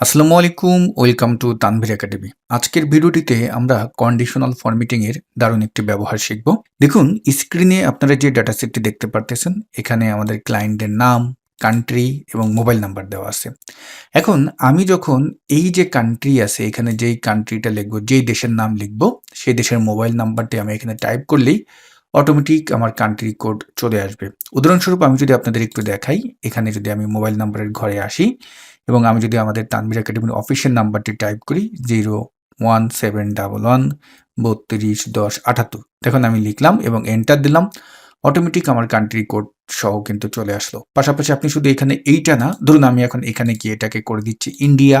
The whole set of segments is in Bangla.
আসসালামু আলাইকুম ওয়েলকাম টু তানভীর একাডেমি। আজকের ভিডিওটিতে আমরা কন্ডিশনাল ফরম্যাটিং এর দারুণ একটি ব্যবহার শিখব। দেখুন স্ক্রিনে আপনারা যে ডাটা সেটটি দেখতে পারতেছেন, এখানে আমাদের ক্লায়েন্টের নাম কান্ট্রি এবং মোবাইল নাম্বার দেওয়া আছে। এখন আমি যখন এই যে কান্ট্রি আছে, এখানে যেই কান্ট্রিটা লিখব, যেই দেশের নাম লিখব, সেই দেশের মোবাইল নাম্বারটি আমি এখানে টাইপ করলেই অটোমেটিক আমার কান্ট্রি কোড চলে আসবে। উদাহরণস্বরূপ আমি যদি আপনাদের একটু দেখাই, এখানে যদি আমি মোবাইল নাম্বারের ঘরে আসি এবং আমি যদি আমাদের তানবির একাডেমির অফিসিয়াল নাম্বারটি টাইপ করি zero one seven double one বত্রিশ দশ আটাত্তর। দেখুন, আমি লিখলাম এবং এন্টার দিলাম। অটোমেটিক আমার কান্ট্রি কোড সহ কিন্তু চলে আসলো। পাশাপাশি আপনি শুধু এখানে এইটা না, ধরুন আমি এখন এখানে গিয়ে এটাকে করে দিচ্ছি ইন্ডিয়া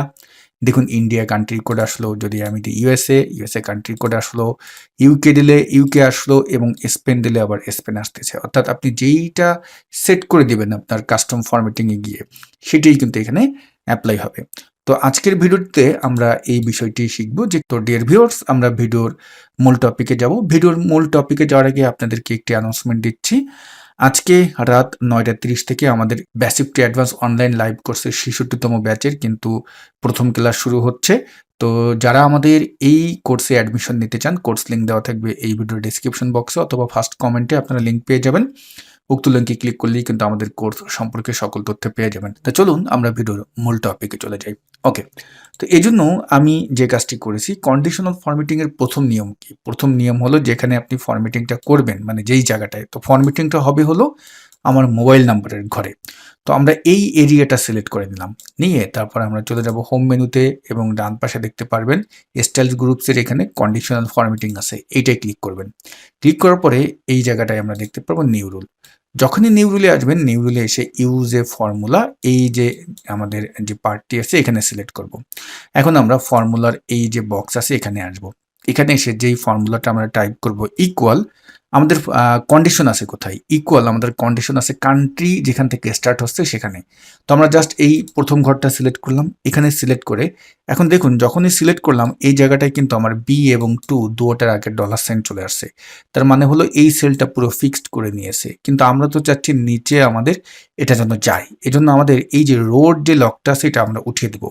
দেখুন ইন্ডিয়া কান্ট্রি কোড আসলো, যদি আমি দিই ইউএসএ ইউএসএ কান্ট্রি কোড আসলো ইউকে দিলে ইউকে আসলো এবং স্পেন দিলে আবার স্পেন আসতেছে। অর্থাৎ আপনি যেইটা সেট করে দিবেন আপনার কাস্টম ফরম্যাটিংয়ে গিয়ে, সেটাই কিন্তু এখানে অ্যাপ্লাই হবে। তো আজকের ভিডিওতে আমরা এই বিষয়টি শিখব যে তো ডিয়ার ভিউয়ার্স আমরা ভিডিওর মূল টপিকে যাব। ভিডিওর মূল টপিকে যাওয়ার আগে আপনাদেরকে একটি অ্যানাউন্সমেন্ট দিচ্ছি। আজকে রাত নয়টা তিরিশ থেকে আমাদের বেসিক অ্যাডভান্স অনলাইন লাইভ কোর্সের ছেষট্টিতম ব্যাচের কিন্তু প্রথম ক্লাস শুরু হচ্ছে। তো যারা আমাদের এই কোর্সে অ্যাডমিশন নিতে চান কোর্স লিঙ্ক দেওয়া থাকবে এই ভিডিওর ডিসক্রিপশন বক্সে অথবা ফার্স্ট কমেন্টে আপনারা লিঙ্ক পেয়ে যাবেন। উক্ত লিঙ্কে ক্লিক করলেই কিন্তু আমাদের কোর্স সম্পর্কে সকল তথ্য পেয়ে যাবেন। তা চলুন আমরা ভিডিওর মূল টপিকে চলে যাই। ওকে তো এই জন্য আমি যে কাজটি করেছি কন্ডিশনাল ফর্মেটিংয়ের প্রথম নিয়ম কি? প্রথম নিয়ম হলো যেখানে আপনি ফর্মেটিংটা করবেন মানে যেই জায়গাটায়। তো ফর্মেটিংটা হবে হলো আমার মোবাইল নাম্বারের ঘরে। তো আমরা এই এরিয়াটা সিলেক্ট করে নিলাম। নিয়ে তারপর আমরা চলে যাব হোম মেনুতে এবং ডান পাশে দেখতে পারবেন স্টাইল গ্রুপসের এখানে কন্ডিশনাল ফরম্যাটিং আছে। এইটাই ক্লিক করবেন। ক্লিক করার পরে এই জায়গাটায় আমরা দেখতে পারব নিউ রুল। যখনই নিউ রুলে আসবেন, নিউ রুলে এসে ইউজ এ ফর্মুলা এই যে আমাদের যে পার্টটি আছে এখানে সিলেক্ট করব। এখন আমরা ফর্মুলার এই যে বক্স আছে এখানে আসব। এখানে এসে যেই ফর্মুলাটা আমরা টাইপ করব ইকুয়াল আমাদের কন্ডিশন আছে কোথায়? ইকুয়াল আমাদের কন্ডিশন আছে কান্ট্রি যেখান থেকে স্টার্ট হচ্ছে সেখানে। তো আমরা জাস্ট এই প্রথম ঘরটা সিলেক্ট করলাম। এখানে সিলেক্ট করে, এখন দেখুন যখনই সিলেক্ট করলাম, এই জায়গাটায় কিন্তু আমার বি এবং টু দুটার আগে ডলার সাইন চলে আসছে। তার মানে হলো এই সেলটা পুরো ফিক্সড করে নিয়েছে। কিন্তু আমরা তো চাচ্ছি নিচে আমাদের এটা যেন যায়। এজন্য আমাদের এই যে রোড যে লকটা এটা আমরা উঠিয়ে দেবো।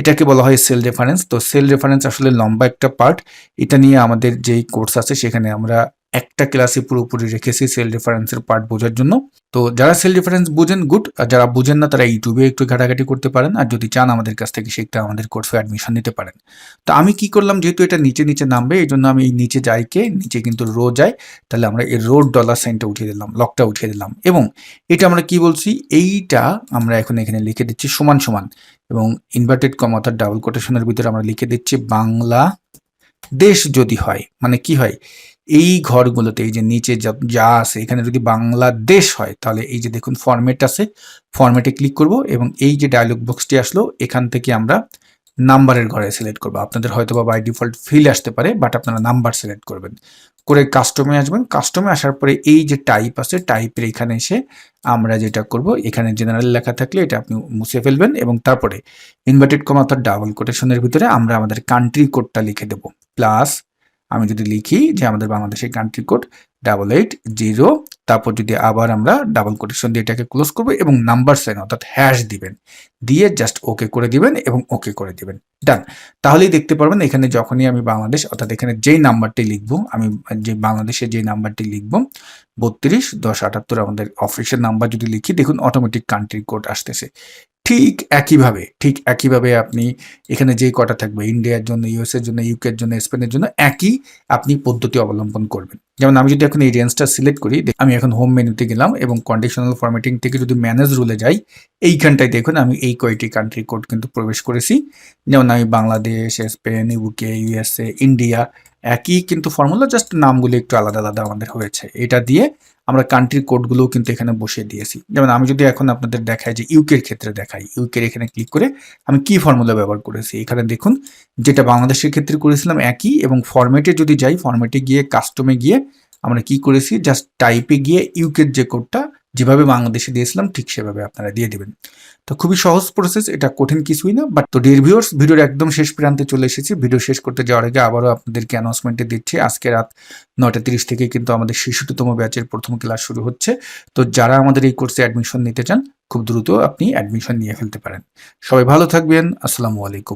এটাকে বলা হয় সেল রেফারেন্স তো সেল রেফারেন্স আসলে লম্বা একটা পার্ট এটা নিয়ে আমাদের যেই কোর্স আছে সেখানে আমরা একটা ক্লাসে পুরোপুরি রেখেছি সেল রেফারেন্সের পার্ট বোঝার জন্য। তো যারা সেল রেফারেন্স বোঝেন গুড আর যারা বোঝেন না, তারা ইউটিউবে একটু ঘাটাঘাটি করতে পারেন। আর যদি চান আমাদের কাছ থেকে শিখতে আমাদের কোর্সে অ্যাডমিশন নিতে পারেন। তো আমি কি করলাম, যেহেতু এটা নিচে নিচে নামবে, এই জন্য আমি এই নিচে যাইকে, নিচে কিন্তু রো যাই তাহলে আমরা এই রোড ডলার সাইনটা উঠিয়ে দিলাম লকটা উঠিয়ে দিলাম। এবং এটা আমরা কি বলছি, এইটা আমরা এখন এখানে লিখে দিচ্ছি সমান সমান। এবং ইনভার্টেড কম অর্থাৎ ডাবল কোটেশনের ভিতরে আমরা লিখে দিচ্ছি বাংলা দেশ যদি হয় মানে কি হয়? এই ঘরগুলোতে, এই যে নিচে যা আছে, এখানে যদি বাংলাদেশ হয়, তাহলে এই যে দেখুন ফরম্যাট আছে ফরম্যাটে ক্লিক করব এবং এই যে ডায়লগ বক্সটি আসলো, এখান থেকে আমরা নাম্বারের ঘরে সিলেক্ট করব। আপনাদের হয়তো বা বাই ডিফল্ট ফিল আসতে পারে বাট আপনারা নাম্বার সিলেক্ট করবেন। করে কাস্টমে আসবেন। কাস্টমে আসার পরে এই যে টাইপ আছে টাইপের এখানে এসে আমরা যেটা করব, এখানে জেনারেল লেখা থাকলে এটা আপনি মুছে ফেলবেন এবং তারপরে ইনভার্টেড কম অর্থাৎ ডাবল কোটেশনের ভিতরে আমরা আমাদের কান্ট্রি কোডটা লিখে দেব। প্লাস আমি যদি লিখি যে আমাদের বাংলাদেশের country code double eight zero তারপর যদি আবার আমরা ডাবল কোটেশন দিয়ে এটাকে ক্লোজ করব এবং নাম্বার সাইন অর্থাৎ হ্যাশ দিবেন, দিয়ে জাস্ট ওকে করে দিবেন এবং ওকে করে দিবেন। ডান তাহলেই দেখতে পারবেন এখানে যখনই আমি বাংলাদেশ, অর্থাৎ এখানে যেই নাম্বারটি লিখব, আমি যে বাংলাদেশের যে নাম্বারটি লিখব, বত্রিশ, দশ, আটাত্তর আমাদের অফিসের নাম্বার যদি লিখি, দেখুন অটোমেটিক কান্ট্রি কোড আসতেছে। ঠিক একইভাবে ঠিক একইভাবে আপনি এখানে যে কটা থাকবে ইন্ডিয়ার জন্য ইউএসের জন্য ইউকের জন্য স্পেনের জন্য, একই আপনি পদ্ধতি অবলম্বন করবেন। যেমন আমি যদি এখন এই রেঞ্জটা সিলেক্ট করি আমি এখন হোম মেনুতে গেলাম এবং কন্ডিশনাল ফরম্যাটিং থেকে যদি ম্যানেজ রুলে যাই, এইখানটায় দেখুন আমি এই কয়টি কান্ট্রি কোড কিন্তু প্রবেশ করেছি। যেমন আমি Bangladesh Spain UK USA India একই কিন্তু ফর্মুলা জাস্ট নামগুলো একটু আলাদা আলাদা আমাদের হয়েছে। এটা দিয়ে আমরা কান্ট্রি কোডগুলোও কিন্তু এখানে বসিয়ে দিয়েছি। যেমন আমি যদি এখন আপনাদের দেখাই যে ইউকের ক্ষেত্রে দেখাই ইউকের এখানে ক্লিক করে আমি কি ফর্মুলা ব্যবহার করেছি? এখানে দেখুন, যেটা বাংলাদেশের ক্ষেত্রে করেছিলাম একই এবং ফরম্যাটে যদি যাই ফরম্যাটে গিয়ে কাস্টমে গিয়ে আমরা কি করেছি? জাস্ট টাইপে গিয়ে ইউকের যে কোডটা যেভাবে বাংলাদেশে দিয়েছিলাম, ঠিক সেভাবে আপনারা দিয়ে দিবেন। তো খুবই সহজ প্রসেস এটা কঠিন কিছুই না বাট তো ডিয়ার ভিউয়ার্স ভিডিওর একদম শেষ প্রান্তে চলে এসেছি। ভিডিও শেষ করতে যাওয়ার আগে আবারও আপনাদেরকে অ্যানাউন্সমেন্টে দিচ্ছি। আজকে রাত নয়টা তিরিশ থেকে কিন্তু আমাদের শিশুটিতম ব্যাচের প্রথম ক্লাস শুরু হচ্ছে। তো যারা আমাদের এই কোর্সে অ্যাডমিশন নিতে চান, খুব দ্রুত আপনি অ্যাডমিশন নিয়ে ফেলতে পারেন। সবাই ভালো থাকবেন। আসসালামু আলাইকুম।